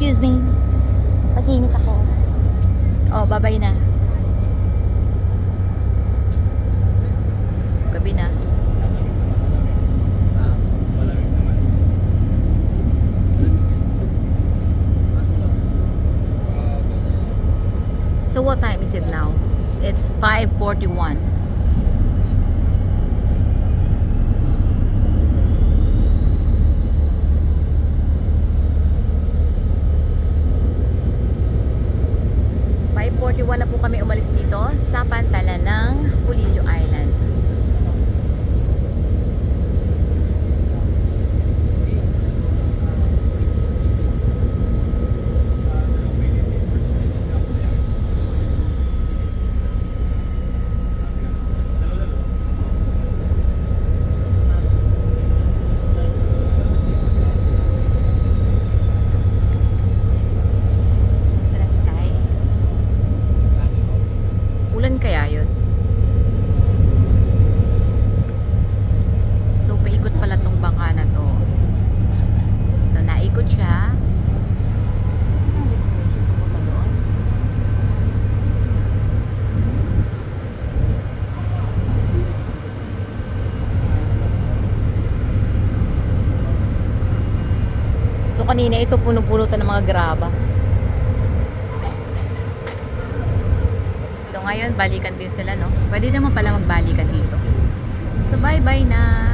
Excuse me. Pasingit ako. Oh, babay na. Gabi na. So what time is it now? It's 5:41. Na po kami umalis dito sa pantalan ng kanina ito puno-punutan ng mga graba. So ngayon, balikan din sila, no? Pwede naman pala magbalikan dito. So bye-bye na!